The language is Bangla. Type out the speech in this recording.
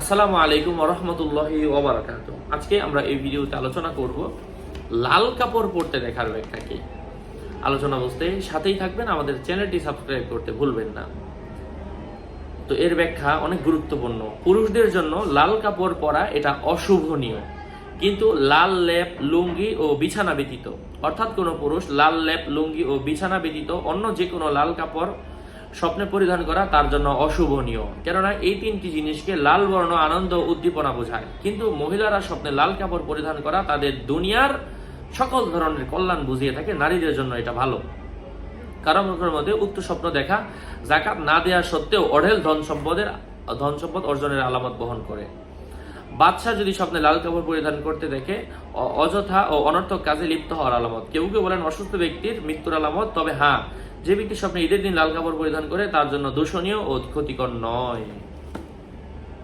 আসসালামু আলাইকুম রহমতুল্লাহি ওবরাকাত আজকে আমরা এই ভিডিওতে আলোচনা করব লাল কাপড় পরতে দেখার ব্যাখ্যা কি? আলোচনা বুঝতে সাথেই থাকবেন, আমাদের চ্যানেলটি সাবস্ক্রাইব করতে ভুলবেন না। তো এর ব্যাখ্যা অনেক গুরুত্বপূর্ণ। পুরুষদের জন্য লাল কাপড় পরা এটা অশুভনীয়। কিন্তু লাল লেপ, লুঙ্গি ও বিছানা ব্যতীত, অর্থাৎ কোনো পুরুষ লাল লেপ, লুঙ্গি ও বিছানা ব্যতীত অন্য যে কোনো লাল কাপড় স্বপ্নে পরিধান করা তার জন্য অশুভনীয়। কেননা এই তিনটি জিনিসকে লাল বর্ণ, আনন্দ, উদ্দীপনা বোঝায়। কিন্তু মহিলারা স্বপ্নে লাল কাপড় পরিধান করা তাদের দুনিয়ার সকল ধরনের কল্যাণ বুঝিয়ে থাকে নারীদের জন্য এটা ভালো। কারণ মধ্যে উক্ত স্বপ্ন দেখা, জাকাত না দেওয়া সত্ত্বেও অঢেল ধন সম্পদের, ধন সম্পদ অর্জনের আলামত বহন করে। বাদশাহ যদি স্বপ্নে লাল কাপড় পরিধান করতে দেখে অযথা ও অনর্থক কাজে লিপ্ত হওয়ার আলামত। কেউ কেউ বলেন অসুস্থ ব্যক্তির মৃত্যুর আলামত, তবে হ্যাঁ যে ব্যক্তি স্বপ্নে ঈদের দিন লাল কাপড় পরিধান করে, তার জন্য দূষণীয় ও ক্ষতিকর নয়।